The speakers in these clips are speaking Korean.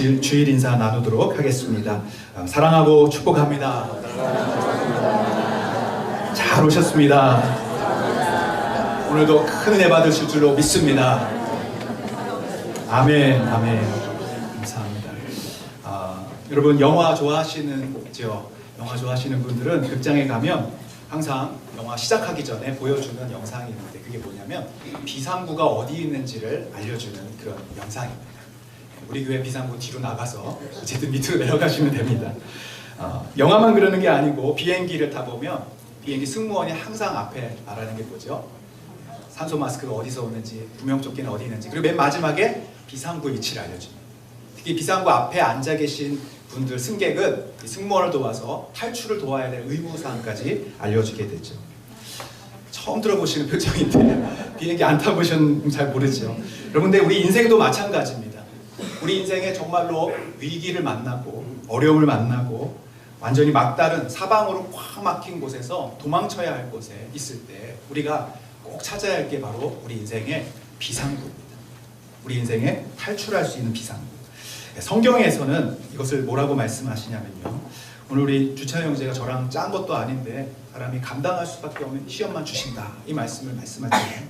주일, 인사 나누도록 하겠습니다. 어, 사랑하고 축복합니다. 잘 오셨습니다. 오늘도 큰 은혜 받으실 줄로 믿습니다. 아멘, 아멘. 감사합니다. 아, 여러분 영화 좋아하시는죠? 영화 좋아하시는 분들은 극장에 가면 항상 영화 시작하기 전에 보여주는 영상이 있는데 그게 뭐냐면 비상구가 어디 있는지를 알려주는 그런 영상입니다. 우리 교회 비상구 뒤로 나가서 어쨌든 밑으로 내려가시면 됩니다. 어, 영화만 그러는 게 아니고 비행기를 타보면 비행기 승무원이 항상 앞에 말하는 게 뭐죠? 산소 마스크가 어디서 오는지, 구명조끼는 어디 있는지, 그리고 맨 마지막에 비상구 위치를 알려줍니다. 특히 비상구 앞에 앉아 계신 분들 승객은 이 승무원을 도와서 탈출을 도와야 될 의무사항까지 알려주게 되죠. 처음 들어보시는 표정인데 비행기 안 타보셨는 잘 모르죠. 여러분, 근데 우리 인생도 마찬가지입니다. 우리 인생에 정말로 위기를 만나고 어려움을 만나고 완전히 막다른 사방으로 꽉 막힌 곳에서 도망쳐야 할 곳에 있을 때 우리가 꼭 찾아야 할 게 바로 우리 인생의 비상구입니다. 우리 인생에 탈출할 수 있는 비상구. 성경에서는 이것을 뭐라고 말씀하시냐면요. 오늘 우리 주찬 형제가 저랑 짠 것도 아닌데 사람이 감당할 수밖에 없는 시험만 주신다. 이 말씀을 말씀하잖아요.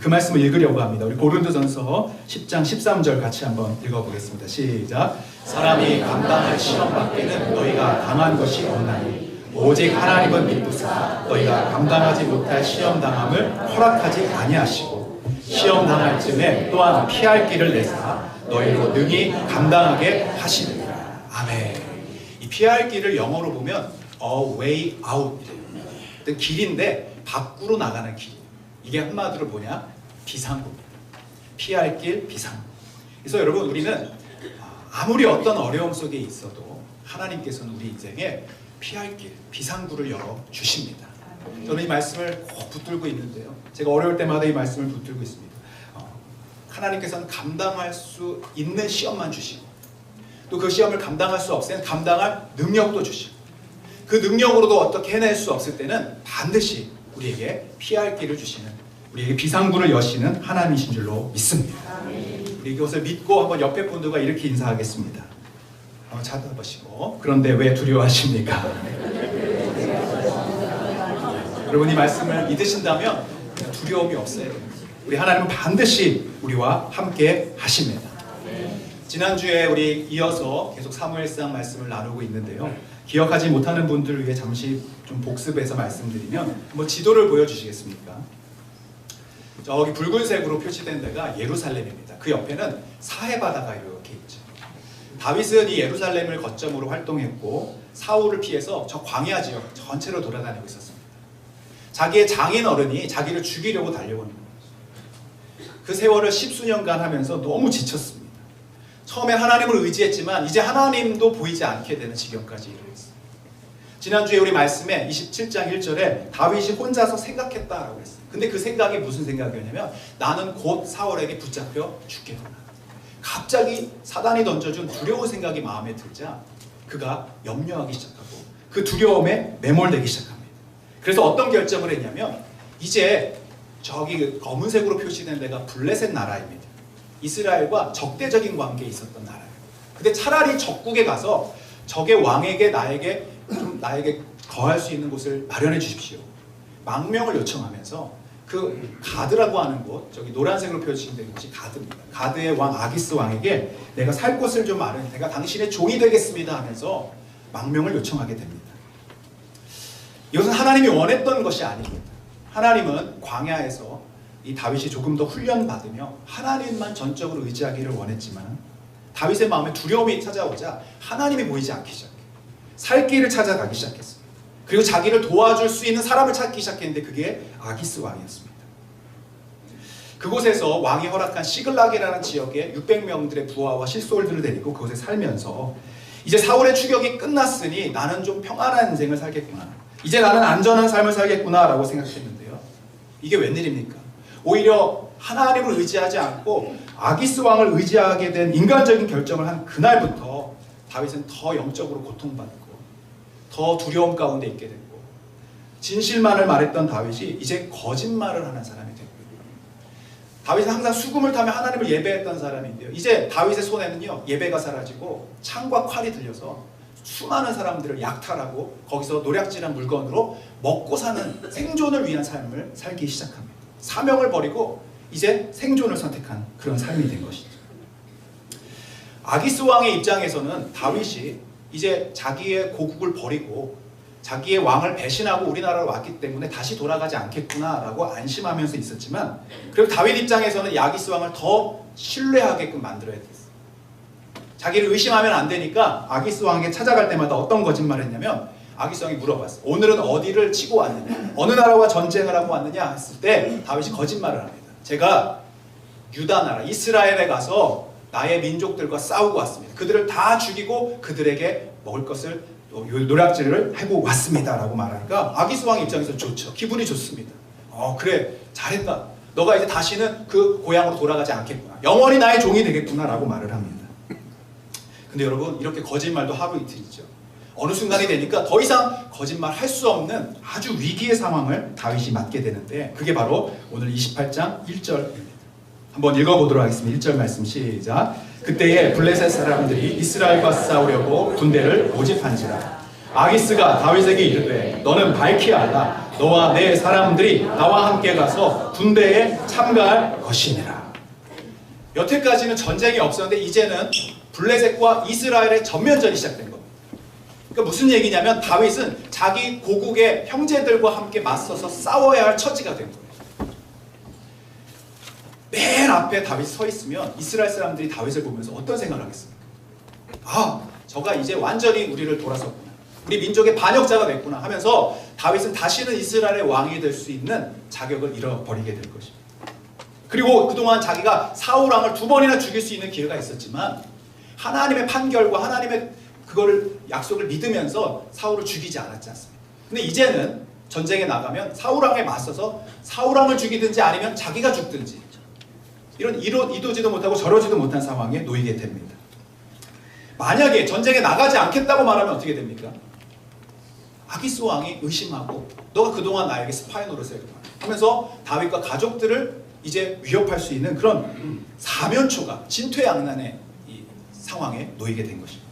그 말씀을 읽으려고 합니다. 우리 고린도전서 10장 13절 같이 한번 읽어보겠습니다. 시작. 사람이 감당할 시험 밖에는 너희가 당한 것이 없나니 오직 하나님은 믿으사 너희가 감당하지 못할 시험 당함을 허락하지 아니하시고 시험 당할 쯤에 또한 피할 길을 내사 너희로 능히 감당하게 하시느니라. 아멘. 이 피할 길을 영어로 보면 a way. 그 길인데 밖으로 나가는 길. 이게 한마디로 뭐냐? 비상구입니다. 피할 길 비상구. 그래서 여러분 우리는 아무리 어떤 어려움 속에 있어도 하나님께서는 우리 인생에 피할 길, 비상구를 열어 주십니다. 저는 이 말씀을 꼭 붙들고 있는데요. 제가 어려울 때마다 이 말씀을 붙들고 있습니다. 어, 하나님께서는 감당할 수 있는 시험만 주시고 또 그 시험을 감당할 수 없을 때는 감당할 능력도 주시고 그 능력으로도 어떻게 해낼 수 없을 때는 반드시 우리에게 피할 길을 주시는 우리에게 비상구를 여시는 하나님이신 줄로 믿습니다. 우리 이것을 믿고 한번 옆에 분들과 이렇게 인사하겠습니다. 한번 찾아보시고 그런데 왜 두려워하십니까? 여러분 이 말씀을 믿으신다면 두려움이 없어요. 우리 하나님은 반드시 우리와 함께 하십니다. 지난주에 우리 이어서 계속 사무엘상 말씀을 나누고 있는데요. 기억하지 못하는 분들을 위해 잠시 좀 복습해서 말씀드리면 뭐 지도를 보여주시겠습니까? 저기 붉은색으로 표시된 데가 예루살렘입니다. 그 옆에는 사해 바다가 이렇게 있죠. 다윗은 이 예루살렘을 거점으로 활동했고 사울을 피해서 저 광야 지역 전체로 돌아다니고 있었습니다. 자기의 장인 어른이 자기를 죽이려고 달려오는 거예요. 그 세월을 십수년간 하면서 너무 지쳤습니다. 처음에 하나님을 의지했지만 이제 하나님도 보이지 않게 되는 지경까지 이르렀어요. 지난주에 우리 말씀에 27장 1절에 다윗이 혼자서 생각했다라고 했어요. 근데 그 생각이 무슨 생각이었냐면 나는 곧 사울에게 붙잡혀 죽겠구나. 갑자기 사단이 던져준 두려운 생각이 마음에 들자 그가 염려하기 시작하고 그 두려움에 매몰되기 시작합니다. 그래서 어떤 결정을 했냐면 이제 저기 그 검은색으로 표시된 데가 블레셋 나라입니다. 이스라엘과 적대적인 관계에 있었던 나라예요. 근데 차라리 적국에 가서 적의 왕에게 나에게 좀 나에게 거할 수 있는 곳을 마련해 주십시오. 망명을 요청하면서 그 가드라고 하는 곳, 저기 노란색으로 표시된 곳이 가드입니다. 가드의 왕 아기스 왕에게 내가 살 곳을 좀 마련, 내가 당신의 종이 되겠습니다 하면서 망명을 요청하게 됩니다. 이것은 하나님이 원했던 것이 아닙니다. 하나님은 광야에서 이 다윗이 조금 더 훈련 받으며 하나님만 전적으로 의지하기를 원했지만 다윗의 마음에 두려움이 찾아오자 하나님이 보이지 않기 시작해요. 살 길을 찾아가기 시작했어요. 그리고 자기를 도와줄 수 있는 사람을 찾기 시작했는데 그게 아기스 왕이었습니다. 그곳에서 왕이 허락한 시글락이라는 지역에 600명들의 부하와 실솔들을 데리고 그곳에 살면서 이제 사울의 추격이 끝났으니 나는 좀 평안한 인생을 살겠구나. 이제 나는 안전한 삶을 살겠구나라고 생각했는데요. 이게 웬일입니까? 오히려 하나님을 의지하지 않고 아기스 왕을 의지하게 된 인간적인 결정을 한 그날부터 다윗은 더 영적으로 고통받고 더 두려움 가운데 있게 됐고 진실만을 말했던 다윗이 이제 거짓말을 하는 사람이 됐고 다윗은 항상 수금을 타며 하나님을 예배했던 사람인데요. 이제 다윗의 손에는요 예배가 사라지고 창과 칼이 들려서 수많은 사람들을 약탈하고 거기서 노략질한 물건으로 먹고 사는 생존을 위한 삶을 살기 시작합니다. 사명을 버리고 이제 생존을 선택한 그런 삶이 된 것이죠. 아기스 왕의 입장에서는 다윗이 이제 자기의 고국을 버리고 자기의 왕을 배신하고 우리나라로 왔기 때문에 다시 돌아가지 않겠구나라고 안심하면서 있었지만 그리고 다윗 입장에서는 이 아기스 왕을 더 신뢰하게끔 만들어야 됐어요. 자기를 의심하면 안 되니까 아기스 왕에게 찾아갈 때마다 어떤 거짓말을 했냐면 아기스 왕이 물어봤어. 오늘은 어디를 치고 왔느냐? 어느 나라와 전쟁을 하고 왔느냐 했을 때 다윗이 거짓말을 합니다. 제가 유다 나라 이스라엘에 가서 나의 민족들과 싸우고 왔습니다. 그들을 다 죽이고 그들에게 먹을 것을 노략질을 하고 왔습니다라고 말하니까 아기스 왕 입장에서 좋죠. 기분이 좋습니다. 어 그래 잘했다. 너가 이제 다시는 그 고향으로 돌아가지 않겠구나. 영원히 나의 종이 되겠구나라고 말을 합니다. 근데 여러분 이렇게 거짓말도 하루 이틀이죠. 어느 순간이 되니까 더 이상 거짓말 할 수 없는 아주 위기의 상황을 다윗이 맞게 되는데 그게 바로 오늘 28장 1절입니다. 한번 읽어보도록 하겠습니다. 1절 말씀 시작. 그때에 블레셋 사람들이 이스라엘과 싸우려고 군대를 모집한지라. 아기스가 다윗에게 이르되 너는 밝히 알라. 너와 내 사람들이 나와 함께 가서 군대에 참가할 것이니라. 여태까지는 전쟁이 없었는데 이제는 블레셋과 이스라엘의 전면전이 시작된 겁니다. 그러니까 무슨 얘기냐면 다윗은 자기 고국의 형제들과 함께 맞서서 싸워야 할 처지가 된 거예요. 맨 앞에 다윗 서 있으면 이스라엘 사람들이 다윗을 보면서 어떤 생각을 하겠습니까? 아, 저가 이제 완전히 우리를 돌아섰구나. 우리 민족의 반역자가 됐구나 하면서 다윗은 다시는 이스라엘의 왕이 될 수 있는 자격을 잃어버리게 될 것입니다. 그리고 그동안 자기가 사울 왕을 두 번이나 죽일 수 있는 기회가 있었지만 하나님의 판결과 하나님의 그거를 약속을 믿으면서 사울을 죽이지 않았지 않습니까? 근데 이제는 전쟁에 나가면 사울 왕에 맞서서 사울 왕을 죽이든지 아니면 자기가 죽든지 이런 이로, 이도지도 못하고 저러지도 못한 상황에 놓이게 됩니다. 만약에 전쟁에 나가지 않겠다고 말하면 어떻게 됩니까? 아기스 왕이 의심하고 너가 그동안 나에게 스파이 노릇을 하면서 다윗과 가족들을 이제 위협할 수 있는 그런 사면초가 진퇴양난의 이 상황에 놓이게 된 것입니다.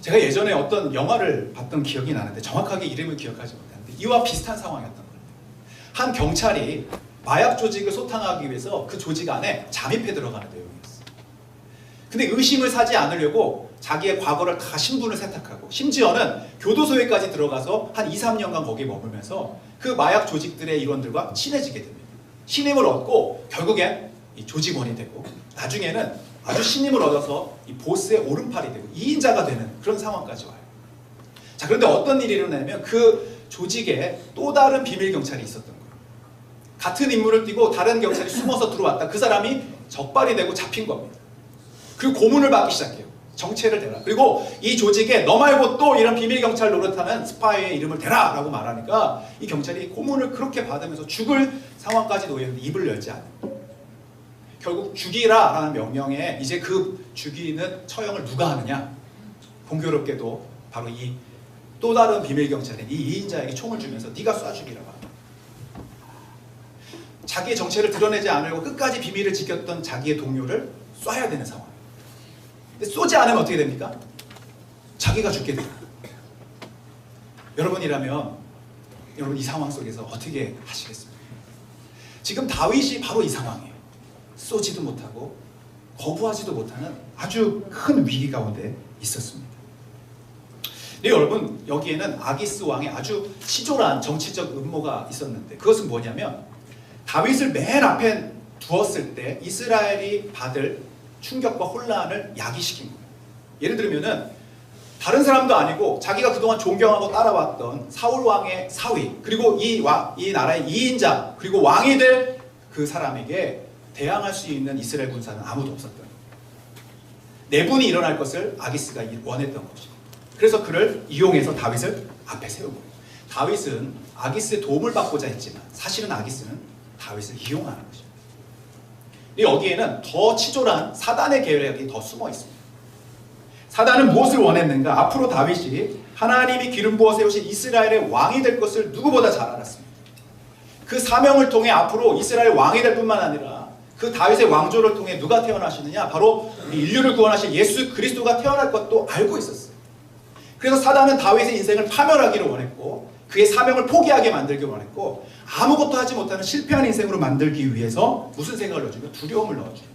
제가 예전에 어떤 영화를 봤던 기억이 나는데 정확하게 이름을 기억하지 못하는데 이와 비슷한 상황이었던 거예요. 한 경찰이 마약 조직을 소탕하기 위해서 그 조직 안에 잠입해 들어가는 내용이었어요. 근데 의심을 사지 않으려고 자기의 과거를 다 신분을 세탁하고 심지어는 교도소에까지 들어가서 한 2, 3년간 거기에 머물면서 그 마약 조직들의 일원들과 친해지게 됩니다. 신임을 얻고 결국엔 이 조직원이 되고 나중에는 아주 신임을 얻어서 이 보스의 오른팔이 되고 2인자가 되는 그런 상황까지 와요. 자 그런데 어떤 일이 일어나냐면 그 조직에 또 다른 비밀 경찰이 있었던 거예요. 같은 임무를 띠고 다른 경찰이 숨어서 들어왔다. 그 사람이 적발이 되고 잡힌 겁니다. 그리고 고문을 받기 시작해요. 정체를 대라. 그리고 이 조직에 너 말고 또 이런 비밀 경찰 노릇하는 스파이의 이름을 대라라고 말하니까 이 경찰이 고문을 그렇게 받으면서 죽을 상황까지 놓였는데 입을 열지 않아요. 결국 죽이라라는 명령에 이제 그 죽이는 처형을 누가 하느냐? 공교롭게도 바로 이 또 다른 비밀 경찰인 이 2인자에게 총을 주면서 네가 쏴 죽이라고. 자기의 정체를 드러내지 않으려고 끝까지 비밀을 지켰던 자기의 동료를 쏴야 되는 상황. 근데 쏘지 않으면 어떻게 됩니까? 자기가 죽게 됩니다. 여러분이라면 여러분 이 상황 속에서 어떻게 하시겠습니까? 지금 다윗이 바로 이 상황이에요. 쏘지도 못하고 거부하지도 못하는 아주 큰 위기 가운데 있었습니다. 네, 여러분 여기에는 아기스 왕의 아주 치졸한 정치적 음모가 있었는데 그것은 뭐냐면 다윗을 맨 앞에 두었을 때 이스라엘이 받을 충격과 혼란을 야기시킨 거예요. 예를 들면은 다른 사람도 아니고 자기가 그동안 존경하고 따라왔던 사울 왕의 사위 그리고 이, 와, 이 나라의 2인자 그리고 왕이 될 그 사람에게 대항할 수 있는 이스라엘 군사는 아무도 없었던. 내분이 일어날 것을 아기스가 원했던 것이고 그래서 그를 이용해서 다윗을 앞에 세운 거예요. 다윗은 아기스의 도움을 받고자 했지만 사실은 아기스는 다윗을 이용하는 것입니다. 여기에는 더 치졸한 사단의 계략이 더 숨어 있습니다. 사단은 무엇을 원했는가? 앞으로 다윗이 하나님이 기름 부어 세우신 이스라엘의 왕이 될 것을 누구보다 잘 알았습니다. 그 사명을 통해 앞으로 이스라엘 왕이 될 뿐만 아니라 그 다윗의 왕조를 통해 누가 태어나시느냐? 바로 인류를 구원하실 예수 그리스도가 태어날 것도 알고 있었어요. 그래서 사단은 다윗의 인생을 파멸하기를 원했고 그의 사명을 포기하게 만들기 원했고 아무것도 하지 못하는 실패한 인생으로 만들기 위해서 무슨 생각을 넣어주냐? 두려움을 넣어줘요.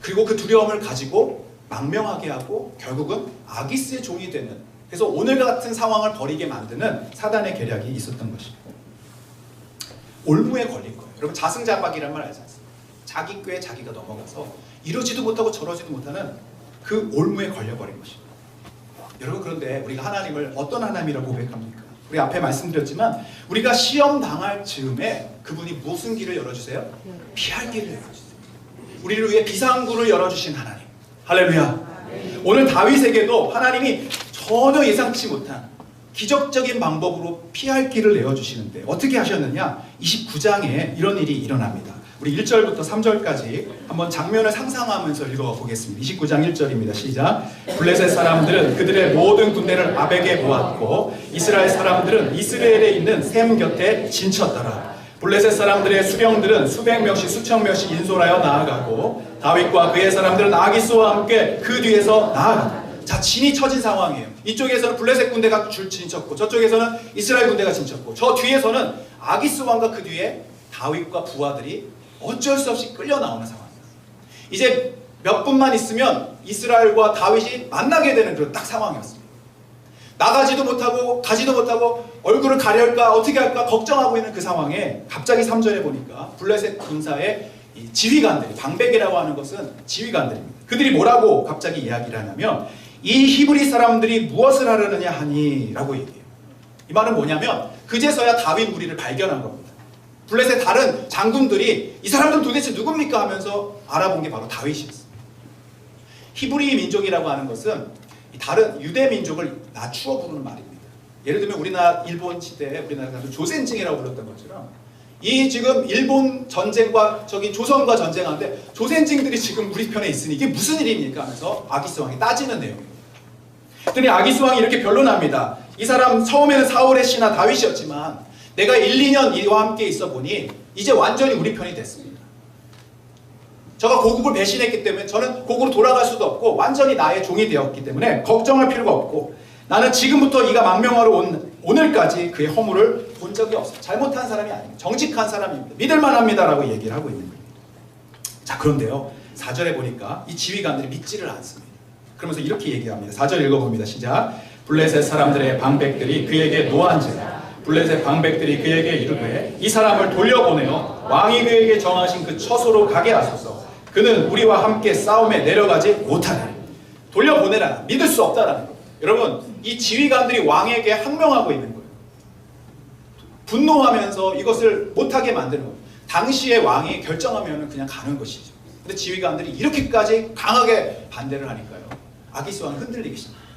그리고 그 두려움을 가지고 망명하게 하고 결국은 아기스의 종이 되는 그래서 오늘 같은 상황을 벌이게 만드는 사단의 계략이 있었던 것입니다. 올무에 걸린 거예요. 여러분 자승자박이란 말 알지 않습니까? 자기 꾀에 자기가 넘어가서 이러지도 못하고 저러지도 못하는 그 올무에 걸려버린 것입니다. 여러분 그런데 우리가 하나님을 어떤 하나님이라고 고백합니까? 우리 앞에 말씀드렸지만 우리가 시험 당할 즈음에 그분이 무슨 길을 열어주세요? 피할 길을 열어주세요. 우리를 위해 비상구를 열어주신 하나님. 할렐루야. 오늘 다윗에게도 하나님이 전혀 예상치 못한 기적적인 방법으로 피할 길을 내어주시는데 어떻게 하셨느냐? 29장에 이런 일이 일어납니다. 우리 1절부터 3절까지 한번 장면을 상상하면서 읽어 보겠습니다. 29장 1절입니다. 시작. 블레셋 사람들은 그들의 모든 군대를 아벡에 모았고 이스라엘 사람들은 이스라엘에 있는 샘 곁에 진쳤더라. 블레셋 사람들의 수병들은 수백 명씩 수천 명씩 인솔하여 나아가고 다윗과 그의 사람들은 아기스와 함께 그 뒤에서 나아간다. 자, 진이 처진 상황이에요. 이쪽에서는 블레셋 군대가 줄 진쳤고 저쪽에서는 이스라엘 군대가 진쳤고 저 뒤에서는 아기스 왕과 그 뒤에 다윗과 부하들이 어쩔 수 없이 끌려 나오는 상황이에요. 이제 몇 분만 있으면 이스라엘과 다윗이 만나게 되는 그런 딱 상황이었습니다. 나가지도 못하고 가지도 못하고 얼굴을 가려할까 어떻게 할까 걱정하고 있는 그 상황에 갑자기 3절에 보니까 블레셋 군사의 이 지휘관들이 방백이라고 하는 것은 지휘관들입니다. 그들이 뭐라고 갑자기 이야기를 하냐면 이 히브리 사람들이 무엇을 하려느냐 하니라고 얘기해요. 이 말은 뭐냐면 그제서야 다윗 무리를 발견한 겁니다. 블레셋 다른 장군들이 이 사람들은 도대체 누굽니까 하면서 알아본 게 바로 다윗이었어요. 히브리 민족이라고 하는 것은 이 다른 유대 민족을 낮추어 부르는 말입니다. 예를 들면 우리나라 일본 시대에 우리나라가 조센징이라고 불렀던 것처럼 이 지금 일본 전쟁과 저기 조선과 전쟁하는데 조센징들이 지금 우리 편에 있으니 이게 무슨 일입니까 하면서 아기스 왕이 따지는 내용입니다. 그랬더니 아기스 왕이 이렇게 변론합니다. 이 사람 처음에는 사울의 신하 다윗이었지만 내가 1, 2년 이와 함께 있어 보니 이제 완전히 우리 편이 됐습니다. 저가 고국을 배신했기 때문에 저는 고국으로 돌아갈 수도 없고 완전히 나의 종이 되었기 때문에 걱정할 필요가 없고 나는 지금부터 이가 망명하러 온 오늘까지 그의 허물을 본 적이 없어. 잘못한 사람이 아닙니다. 정직한 사람입니다. 믿을만 합니다라고 얘기를 하고 있는 거예요. 자 그런데요 4절에 보니까 이 지휘관들이 믿지를 않습니다. 그러면서 이렇게 얘기합니다. 4절 읽어봅니다. 시작. 블레셋 사람들의 방백들이 그에게 노한지라. 블레셋 방백들이 그에게 이르되 이 사람을 돌려보내어 왕이 그에게 정하신 그 처소로 가게 하소서. 그는 우리와 함께 싸움에 내려가지 못하네. 돌려보내라. 믿을 수 없다라는 거예요. 여러분 이 지휘관들이 왕에게 항명하고 있는 거예요. 분노하면서 이것을 못하게 만드는 거예요. 당시의 왕이 결정하면 그냥 가는 것이죠. 근데 지휘관들이 이렇게까지 강하게 반대를 하니까요. 아기스 왕은 흔들리기 시작합니다.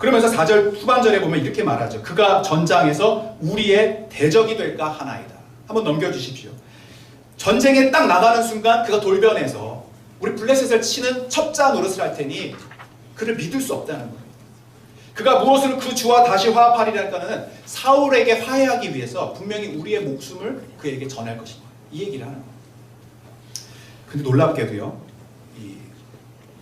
그러면서 4절 후반절에 보면 이렇게 말하죠. 그가 전장에서 우리의 대적이 될까 하나이다. 한번 넘겨주십시오. 전쟁에 딱 나가는 순간 그가 돌변해서 우리 블레셋을 치는 첩자 노릇을 할 테니 그를 믿을 수 없다는 거예요. 그가 무엇을 그 주와 다시 화합하리랄까는 사울에게 화해하기 위해서 분명히 우리의 목숨을 그에게 전할 것이다. 이 얘기를 하는 거예요. 근데 놀랍게도요. 이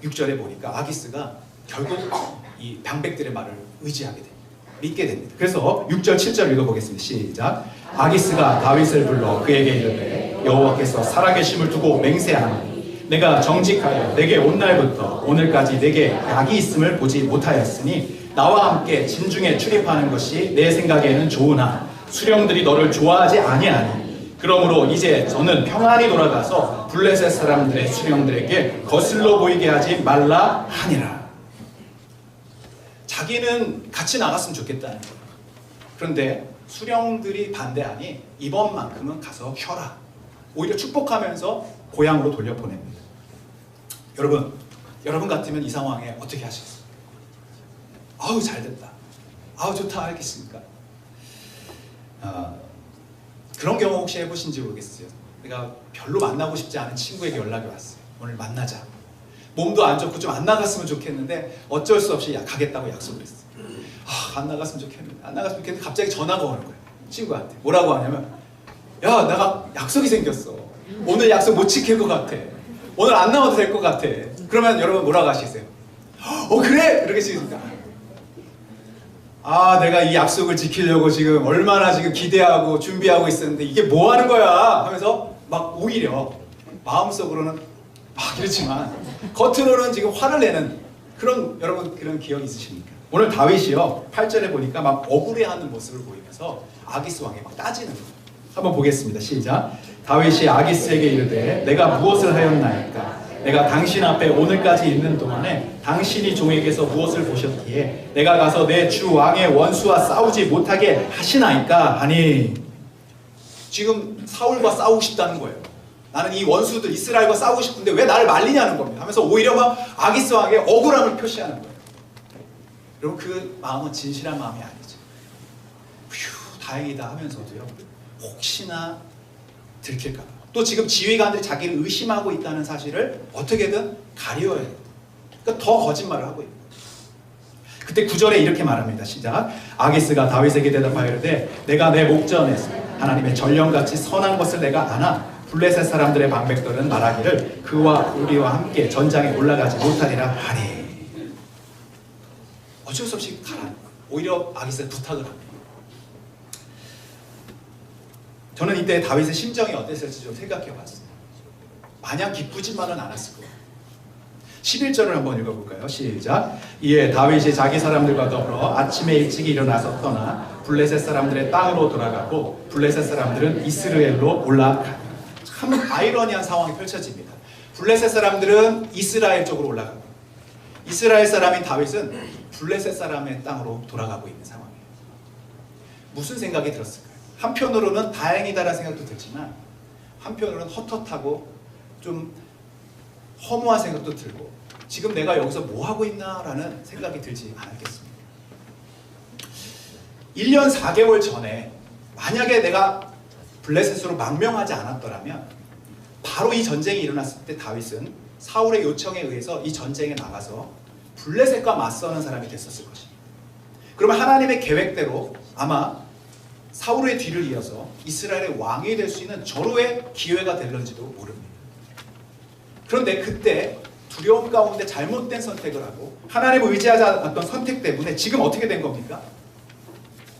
6절에 보니까 아기스가 결국 이 방백들의 말을 의지하게 됩니다. 믿게 됩니다. 그래서 6절 7절 읽어보겠습니다. 시작. 아기스가 다윗을 불러 그에게 이르되 여호와께서 살아계심을 두고 맹세하니 내가 정직하여 내게 온 날부터 오늘까지 내게 약이 있음을 보지 못하였으니 나와 함께 진중에 출입하는 것이 내 생각에는 좋으나 수령들이 너를 좋아하지 아니하니 그러므로 이제 저는 평안히 돌아가서 블레셋 사람들의 수령들에게 거슬러 보이게 하지 말라 하니라. 자기는 같이 나갔으면 좋겠다는 거예요. 그런데 수령들이 반대하니 이번만큼은 가서 쉬어라. 오히려 축복하면서 고향으로 돌려보냅니다. 여러분, 여러분 같으면 이 상황에 어떻게 하시겠어요? 아우 잘됐다. 아우 좋다 알겠습니까? 아, 그런 경험 혹시 해보신지 모르겠어요. 내가 별로 만나고 싶지 않은 친구에게 연락이 왔어요. 오늘 만나자. 몸도 안 좋고 좀 안 나갔으면 좋겠는데 어쩔 수 없이 야- 가겠다고 약속을 했어요. 아, 안 나갔으면 좋겠는데 안 나갔으면 좋겠는데 갑자기 전화가 오는 거예요. 친구한테 뭐라고 하냐면 야 내가 약속이 생겼어 오늘 약속 못 지킬 것 같아 오늘 안 나와도 될 것 같아 그러면 여러분 뭐라고 하시겠어요? 어 그래 그러겠습니까? 아 내가 이 약속을 지키려고 지금 얼마나 지금 기대하고 준비하고 있었는데 이게 뭐 하는 거야 하면서 막 오히려 마음속으로는 막 이렇지만 겉으로는 지금 화를 내는 그런 여러분 그런 기억 있으십니까? 오늘 다윗이요 8절에 보니까 막 억울해하는 모습을 보이면서 아기스 왕에 막 따지는 거예요. 한번 보겠습니다. 시작. 다윗이 아기스에게 이르되 내가 무엇을 하였나이까? 내가 당신 앞에 오늘까지 있는 동안에 당신이 종에게서 무엇을 보셨기에 내가 가서 내 주 왕의 원수와 싸우지 못하게 하시나이까 하니 지금 사울과 싸우고 싶다는 거예요. 나는 이 원수들 이스라엘과 싸우고 싶은데 왜 나를 말리냐는 겁니다. 하면서 오히려 막 아기스 왕의 억울함을 표시하는 거예요. 여러분 그 마음은 진실한 마음이 아니죠. 휴 다행이다 하면서도요. 혹시나 들킬까 봐. 또 지금 지휘관들이 자기를 의심하고 있다는 사실을 어떻게든 가려야 해요. 그러니까 더 거짓말을 하고 있는. 그때 구절에 이렇게 말합니다. 시작. 아기스가 다윗에게 대답하여 이르되 내가 내 목전에서 하나님의 전령같이 선한 것을 내가 아나 블레셋 사람들의 방백들은 말하기를 그와 우리와 함께 전장에 올라가지 못하리라 하니 어쩔 수 없이 가라. 오히려 아기스가 부탁을 합니다. 저는 이때 다윗의 심정이 어땠을지 좀 생각해 봤어요. 마냥 기쁘지만은 않았을 거예요. 11절을 한번 읽어볼까요? 시작. 이에 다윗이 자기 사람들과 더불어 아침에 일찍 일어나서 떠나 블레셋 사람들의 땅으로 돌아가고 블레셋 사람들은 이스라엘로 올라가. 참 아이러니한 상황이 펼쳐집니다. 블레셋 사람들은 이스라엘 쪽으로 올라가고 이스라엘 사람인 다윗은 블레셋 사람의 땅으로 돌아가고 있는 상황이에요. 무슨 생각이 들었을까요? 한편으로는 다행이다라는 생각도 들지만 한편으로는 헛헛하고 좀 허무한 생각도 들고 지금 내가 여기서 뭐 하고 있나라는 생각이 들지 않았겠습니다. 1년 4개월 전에 만약에 내가 블레셋으로 망명하지 않았더라면 바로 이 전쟁이 일어났을 때 다윗은 사울의 요청에 의해서 이 전쟁에 나가서 블레셋과 맞서는 사람이 됐었을 것입니다. 그러면 하나님의 계획대로 아마 사울의 뒤를 이어서 이스라엘의 왕이 될 수 있는 절호의 기회가 될런지도 모릅니다. 그런데 그때 두려움 가운데 잘못된 선택을 하고 하나님을 의지하지 않았던 선택 때문에 지금 어떻게 된 겁니까?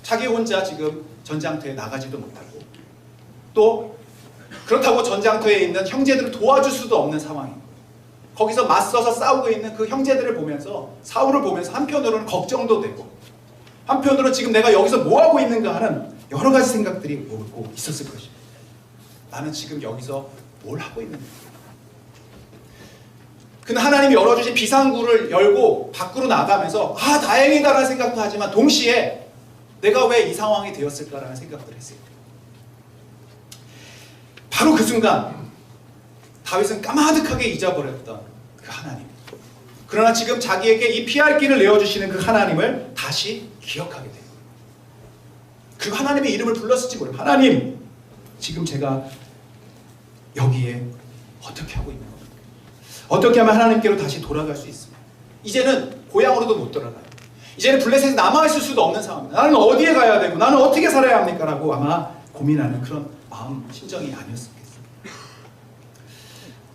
자기 혼자 지금 전장터에 나가지도 못하고 또 그렇다고 전장터에 있는 형제들을 도와줄 수도 없는 상황입니다. 거기서 맞서서 싸우고 있는 그 형제들을 보면서 사울을 보면서 한편으로는 걱정도 되고 한편으로 지금 내가 여기서 뭐 하고 있는가 하는 여러 가지 생각들이 오고 있었을 것입니다. 나는 지금 여기서 뭘 하고 있는가? 근데 하나님이 열어주신 비상구를 열고 밖으로 나가면서 아 다행이다라는 생각도 하지만 동시에 내가 왜 이 상황이 되었을까라는 생각들을 했어요. 바로 그 순간 다윗은 까마득하게 잊어버렸던 그 하나님. 그러나 지금 자기에게 이 피할 길을 내어주시는 그 하나님을 다시 기억하게 돼요. 그 하나님의 이름을 불렀을지 모르요 하나님, 지금 제가 여기에 어떻게 하고 있는 겁니까? 어떻게 하면 하나님께로 다시 돌아갈 수 있습니까? 이제는 고향으로도 못 돌아가요. 이제는 블레셋에 남아있을 수도 없는 상황입니다. 나는 어디에 가야 되고 나는 어떻게 살아야 합니까? 라고 아마 고민하는 그런 마음, 심정이 아니었습니다.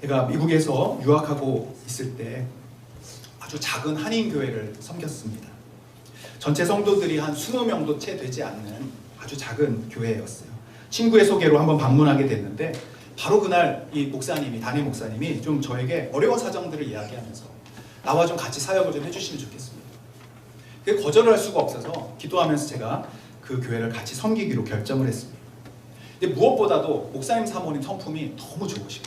제가 미국에서 유학하고 있을 때 아주 작은 한인 교회를 섬겼습니다. 전체 성도들이 한 20명도 채 되지 않는 아주 작은 교회였어요. 친구의 소개로 한번 방문하게 됐는데 바로 그날 이 목사님이 담임 목사님이 좀 저에게 어려운 사정들을 이야기하면서 나와 좀 같이 사역을 좀 해주시면 좋겠습니다. 그 거절을 할 수가 없어서 기도하면서 제가 그 교회를 같이 섬기기로 결정을 했습니다. 근데 무엇보다도 목사님 사모님 성품이 너무 좋으시고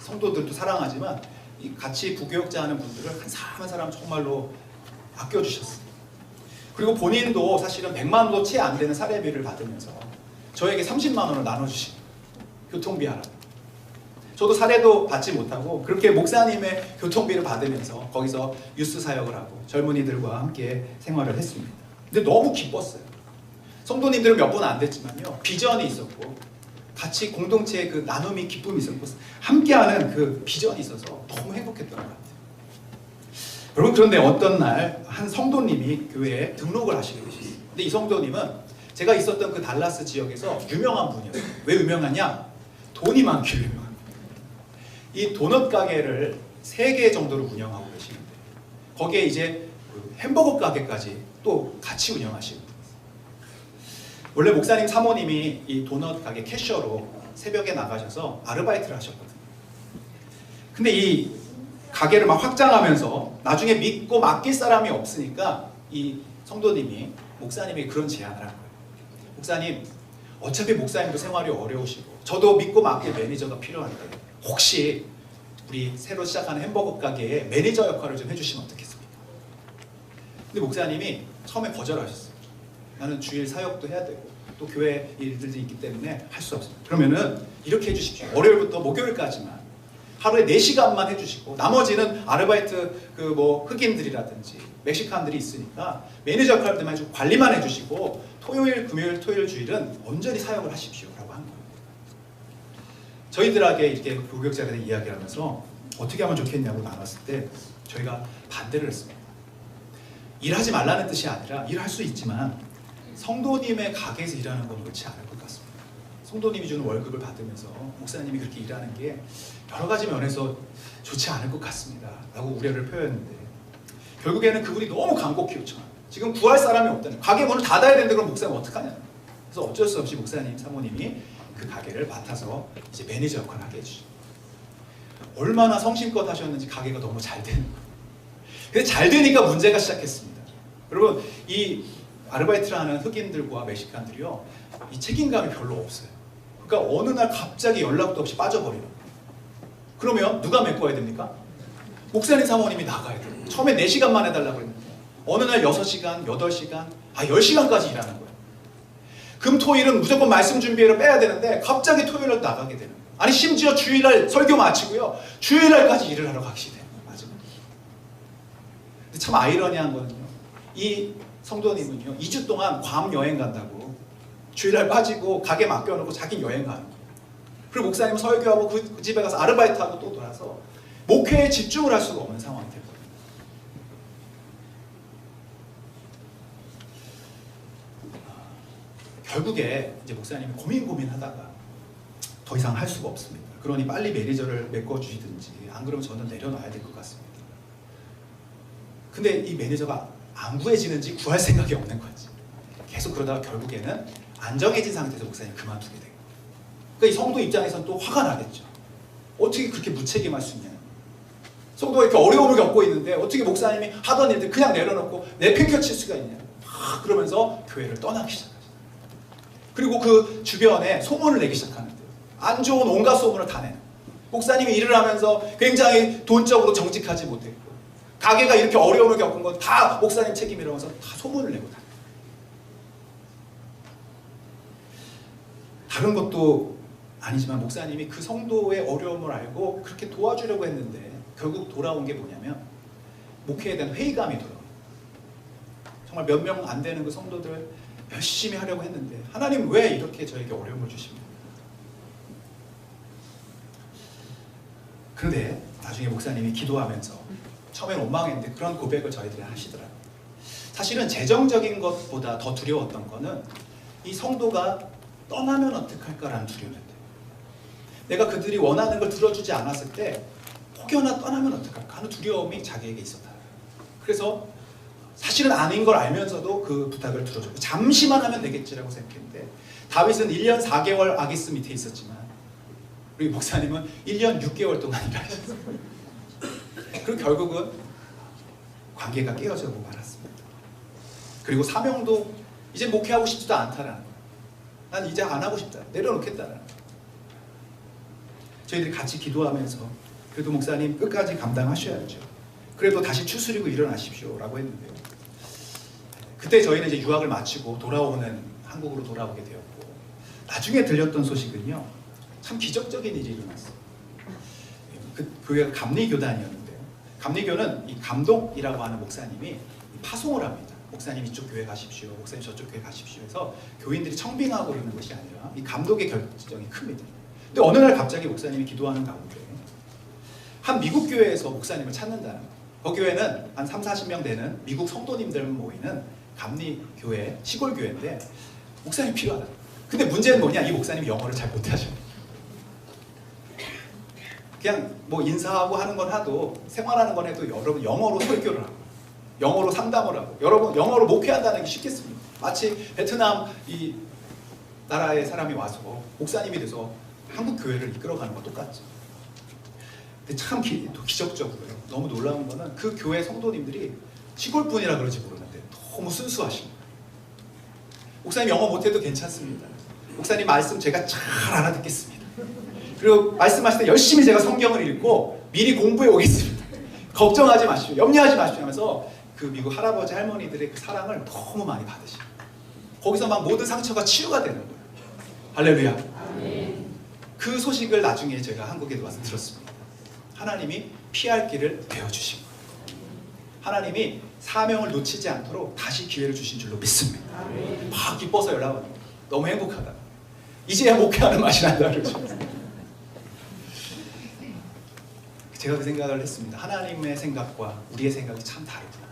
성도들도 사랑하지만 이 같이 부교육자 하는 분들을 한 사람 한 사람 정말로 아껴주셨어요. 그리고 본인도 사실은 100만 원도 채 안 되는 사례비를 받으면서 저에게 30만 원을 나눠주신 교통비 하라. 저도 사례도 받지 못하고 그렇게 목사님의 교통비를 받으면서 거기서 유스 사역을 하고 젊은이들과 함께 생활을 했습니다. 근데 너무 기뻤어요. 성도님들은 몇 분 안 됐지만요. 비전이 있었고 같이 공동체의 그 나눔이 기쁨이 있었고 함께하는 그 비전이 있어서 너무 행복했던 것 같아요. 여러분 그런데 어떤 날 한 성도님이 교회에 등록을 하시게 되셨어요. 근데 이 성도님은 제가 있었던 그 달라스 지역에서 유명한 분이었어요. 왜 유명하냐? 돈이 많기로 유명합니다. 이 도넛 가게를 세개 정도를 운영하고 계시는데 거기에 이제 그 햄버거 가게까지 또 같이 분이세요. 원래 목사님 사모님이 이 도넛 가게 캐셔로 새벽에 나가셔서 아르바이트를 하셨거든요. 근데 이 가게를 막 확장하면서 나중에 믿고 맡길 사람이 없으니까 이 성도님이 목사님이 그런 제안을 한 거예요. 목사님, 어차피 목사님도 생활이 어려우시고 저도 믿고 맡길 매니저가 필요한데 혹시 우리 새로 시작하는 햄버거 가게에 매니저 역할을 좀 해주시면 어떻겠습니까? 근데 목사님이 처음에 거절하셨어요. 나는 주일 사역도 해야 되고 또 교회 일들도 있기 때문에 할 수 없습니다. 그러면은 이렇게 해주십시오. 월요일부터 목요일까지만 하루에 4시간만 해주시고 나머지는 아르바이트 그 뭐 흑인들이라든지 멕시칸들이 있으니까 매니저 역할만 해주고 관리만 해주시고 토요일, 금요일, 토요일, 주일은 온전히 사역을 하십시오라고 한 거예요. 저희들에게 이렇게 교육자들이 이야기를 하면서 어떻게 하면 좋겠냐고 나눴을 때 저희가 반대를 했습니다. 일하지 말라는 뜻이 아니라 일할 수 있지만 성도님의 가게에서 일하는 건 그렇지 않을 것 같습니다. 성도님이 주는 월급을 받으면서 목사님이 그렇게 일하는 게 여러 가지 면에서 좋지 않을 것 같습니다. 라고 우려를 표했는데 결국에는 그분이 너무 간곡히 요청합니다. 지금 구할 사람이 없다는 가게 문을 닫아야 되는데 그럼 목사님 어떡하냐. 그래서 어쩔 수 없이 목사님, 사모님이 그 가게를 맡아서 이제 매니저 역할을 하게 해주죠. 얼마나 성심껏 하셨는지 가게가 너무 잘 되는 거예요. 근데 잘 되니까 문제가 시작했습니다. 여러분 이 아르바이트를 하는 흑인들과 멕시칸들이요 이 책임감이 별로 없어요. 그러니까 어느 날 갑자기 연락도 없이 빠져버려요. 그러면 누가 메꿔야 됩니까? 목사님 사모님이 나가야 돼요. 처음에 4시간만 해달라고 그랬는데 어느 날 6시간, 8시간, 아 10시간까지 일하는 거예요. 금, 토 일은 무조건 말씀 준비회로 빼야 되는데 갑자기 토요일날 나가게 되는 거예요. 아니 심지어 주일날 설교 마치고요. 주일날까지 일을 하러 돼요. 마지막에. 근데 참 아이러니한 거는요. 이 성도님은요. 2주 동안 괌 여행 간다고 주일날 빠지고 가게 맡겨놓고 자기 여행 가는 거예요. 그리고 목사님은 설교하고 그, 그 집에 가서 아르바이트하고 또 돌아서 목회에 집중을 할 수가 없는 상황이 되거든요. 결국에 이제 목사님이 고민 고민하다가 더 이상 할 수가 없습니다. 그러니 빨리 매니저를 메꿔 주시든지 안 그러면 저는 내려놔야 될 것 같습니다. 근데 이 매니저가 안 구해지는지 구할 생각이 없는 거지. 계속 그러다가 결국에는 안정해진 상태에서 목사님 그만두게 돼요. 그러니까 이 성도 입장에서는 또 화가 나겠죠. 어떻게 그렇게 무책임할 수 있냐. 성도가 이렇게 어려움을 겪고 있는데 어떻게 목사님이 하던 일들 그냥 내려놓고 내팽겨칠 수가 있냐. 막 그러면서 교회를 떠나기 시작하죠. 그리고 그 주변에 소문을 내기 시작하는데 안 좋은 온갖 소문을 다 내는. 목사님이 일을 하면서 굉장히 돈적으로 정직하지 못했고 가게가 이렇게 어려움을 겪은 건 다 목사님 책임이라면서 다 소문을 내고 다녀요. 다른 것도 아니지만 목사님이 그 성도의 어려움을 알고 그렇게 도와주려고 했는데 결국 돌아온 게 뭐냐면 목회에 대한 회의감이 돌아와요. 정말 몇 명 안 되는 그 성도들 열심히 하려고 했는데 하나님 왜 이렇게 저에게 어려움을 주십니까? 그런데 나중에 목사님이 기도하면서 처음엔 원망했는데 그런 고백을 저희들이 하시더라고요. 사실은 재정적인 것보다 더 두려웠던 거는 이 성도가 떠나면 어떡할까라는 두려움이었대요. 내가 그들이 원하는 걸 들어주지 않았을 때 혹여나 떠나면 어떡할까 하는 두려움이 자기에게 있었다. 그래서 사실은 아닌 걸 알면서도 그 부탁을 들어줬고 잠시만 하면 되겠지라고 생각했는데 다윗은 1년 4개월 아기스 밑에 있었지만 우리 목사님은 1년 6개월 동안 일하셨어요. 그리고 결국은 관계가 깨어지고 말았습니다. 그리고 사명도 이제 목회하고 싶지도 않다라는 거예요. 난 이제 안 하고 싶다. 내려놓겠다라는 거예요. 저희들이 같이 기도하면서 그래도 목사님 끝까지 감당하셔야죠. 그래도 다시 추스리고 일어나십시오라고 했는데요. 그때 저희는 이제 유학을 마치고 돌아오는 한국으로 돌아오게 되었고 나중에 들렸던 소식은요. 참 기적적인 일이 일어났어요. 그 교회가 감리교단이었는데요. 감리교는 이 감독이라고 하는 목사님이 파송을 합니다. 목사님 이쪽 교회 가십시오. 목사님 저쪽 교회 가십시오. 해서 교인들이 청빙하고 그러는 것이 아니라 이 감독의 결정이 큽니다. 근데 어느 날 갑자기 목사님이 기도하는 가운데 한 미국 교회에서 목사님을 찾는다는 거예요. 그 교회는 한 3, 40명 되는 미국 성도님들 모이는 감리 교회, 시골 교회인데 목사님 필요하다. 근데 문제는 뭐냐? 이 목사님 영어를 잘 못하셔. 그냥 뭐 인사하고 하는 건 하도 생활하는 건 해도 여러분 영어로 설교를 하고 영어로 상담을 하고 여러분 영어로 목회한다는 게 쉽겠습니까? 마치 베트남 이 나라의 사람이 와서 목사님이 돼서 한국 교회를 이끌어가는 거 똑같죠. 근데 참 기, 또 기적적으로요. 너무 놀라운 거는 그 교회 성도님들이 시골 분이라 그런지 모르는데 너무 순수하신 거예요. 목사님 영어 못해도 괜찮습니다. 목사님 말씀 제가 잘 알아듣겠습니다. 그리고 말씀하실 때 열심히 제가 성경을 읽고 미리 공부해 오겠습니다. 걱정하지 마시오. 염려하지 마시오 하면서 그 미국 할아버지 할머니들의 그 사랑을 너무 많이 받으시고 거기서 막 모든 상처가 치유가 되는 거예요. 할렐루야. 그 소식을 나중에 제가 한국에 와서 들었습니다. 하나님이 피할 길을 내어주신 거예요. 하나님이 사명을 놓치지 않도록 다시 기회를 주신 줄로 믿습니다. 막 기뻐서 연락 와요. 너무 행복하다. 이제야 목회하는 맛이 난다 그러죠. 제가 그 생각을 했습니다. 하나님의 생각과 우리의 생각이 참 다르구나.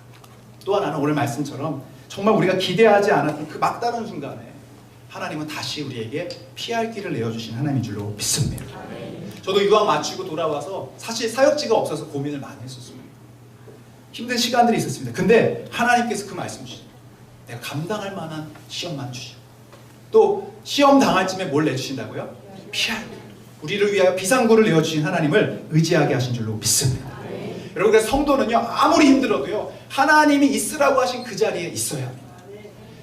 또 하나는 오늘 말씀처럼 정말 우리가 기대하지 않았던 그 막다른 순간에 하나님은 다시 우리에게 피할 길을 내어주신 하나님인 줄로 믿습니다. 저도 유학 마치고 돌아와서 사실 사역지가 없어서 고민을 많이 했었습니다. 힘든 시간들이 있었습니다. 근데 하나님께서 그 말씀 주시죠. 내가 감당할 만한 시험만 주시오. 또 시험 당할 쯤에 뭘 내주신다고요? 피할 길. 우리를 위하여 비상구를 내어주신 하나님을 의지하게 하신 줄로 믿습니다. 여러분 그래서 성도는요 아무리 힘들어도요 하나님이 있으라고 하신 그 자리에 있어야 합니다.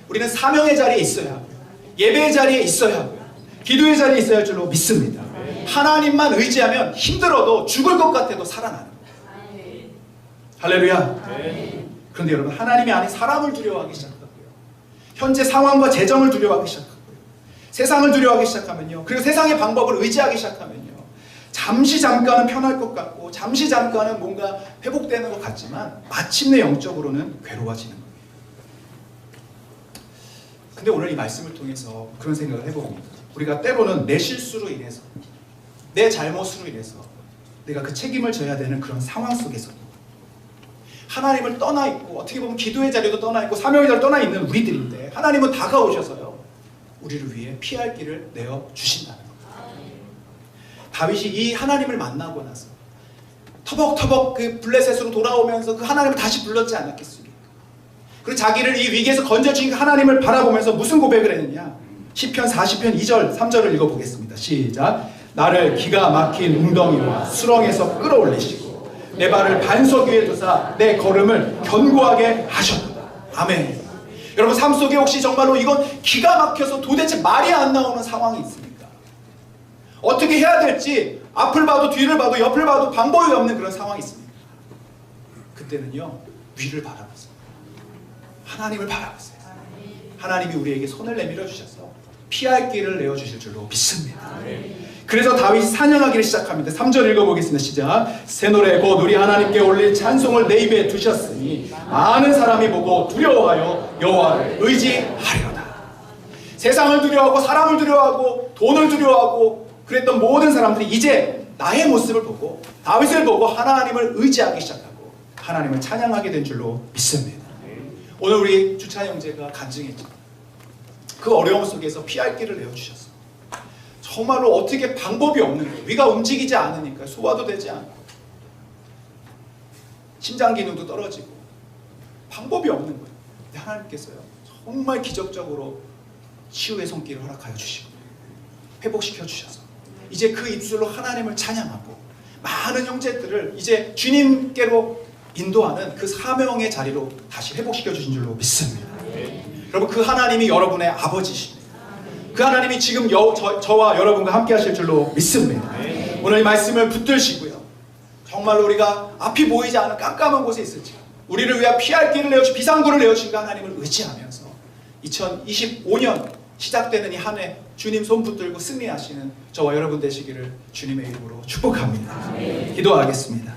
우리는 사명의 자리에 있어야 하고요. 예배의 자리에 있어야 하고요. 기도의 자리에 있어야 할 줄로 믿습니다. 하나님만 의지하면 힘들어도 죽을 것 같아도 살아나는. 할렐루야. 그런데 여러분 하나님이 아닌 사람을 두려워하기 시작하고요. 현재 상황과 재정을 두려워하기 시작하고요. 세상을 두려워하기 시작하면요. 그리고 세상의 방법을 의지하기 시작하면요. 잠시 잠깐은 편할 것 같고 잠시 잠깐은 뭔가 회복되는 것 같지만 마침내 영적으로는 괴로워지는 거예요. 근데 오늘 이 말씀을 통해서 그런 생각을 해봅니다. 우리가 때로는 내 실수로 인해서 내 잘못으로 인해서 내가 그 책임을 져야 되는 그런 상황 속에서 하나님을 떠나 있고 어떻게 보면 기도의 자리도 떠나 있고 사명의 자리도 떠나 있는 우리들인데 하나님은 다가오셔서요 우리를 위해 피할 길을 내어 주신다는 거예요. 다윗이 이 하나님을 만나고 나서 터벅터벅 그 블레셋으로 돌아오면서 그 하나님을 다시 불렀지 않았겠습니까? 그리고 자기를 이 위기에서 건져주신 그 하나님을 바라보면서 무슨 고백을 했느냐? 시편 40편 2절 3절을 읽어보겠습니다. 시작. 나를 기가 막힌 웅덩이와 수렁에서 끌어올리시고 내 발을 반석 위에 두사 내 걸음을 견고하게 하셨도다. 아멘. 여러분 삶 속에 혹시 정말로 이건 기가 막혀서 도대체 말이 안 나오는 상황이 있습니까? 어떻게 해야 될지 앞을 봐도 뒤를 봐도 옆을 봐도 방법이 없는 그런 상황이 있습니다. 그때는요 위를 바라보세요. 하나님을 바라보세요. 하나님이 우리에게 손을 내밀어 주셔서 피할 길을 내어 주실 줄로 믿습니다. 그래서 다윗이 사냥하기를 시작합니다. 3절 읽어보겠습니다. 시작. 새 노래 곧 우리 하나님께 올릴 찬송을 내 입에 두셨으니 많은 사람이 보고 두려워하여 여호와를 의지하려다. 세상을 두려워하고 사람을 두려워하고 돈을 두려워하고 그랬던 모든 사람들이 이제 나의 모습을 보고 다윗을 보고 하나님을 의지하기 시작하고 하나님을 찬양하게 된 줄로 믿습니다. 오늘 우리 주찬 형제가 간증했죠. 그 어려움 속에서 피할 길을 내어주셨어. 정말로 어떻게 방법이 없는 거예요. 위가 움직이지 않으니까 소화도 되지 않고 심장 기능도 떨어지고 방법이 없는 거예요. 근데 하나님께서요 정말 기적적으로 치유의 손길을 허락하여 주시고 회복시켜 주셔서 이제 그 입술로 하나님을 찬양하고 많은 형제들을 이제 주님께로 인도하는 그 사명의 자리로 다시 회복시켜 주신 줄로 믿습니다. 여러분 그 하나님이 여러분의 아버지십니다. 그 하나님이 지금 여, 저, 저와 여러분과 함께 하실 줄로 믿습니다. 오늘 이 말씀을 붙들시고요. 정말로 우리가 앞이 보이지 않는 깜깜한 곳에 있을지 우리를 위해 피할 길을 내어주 비상구를 내어주신 그 하나님을 의지하면서 2025년 시작되는 이 한 해 주님 손 붙들고 승리하시는 저와 여러분 되시기를 주님의 이름으로 축복합니다. 기도하겠습니다.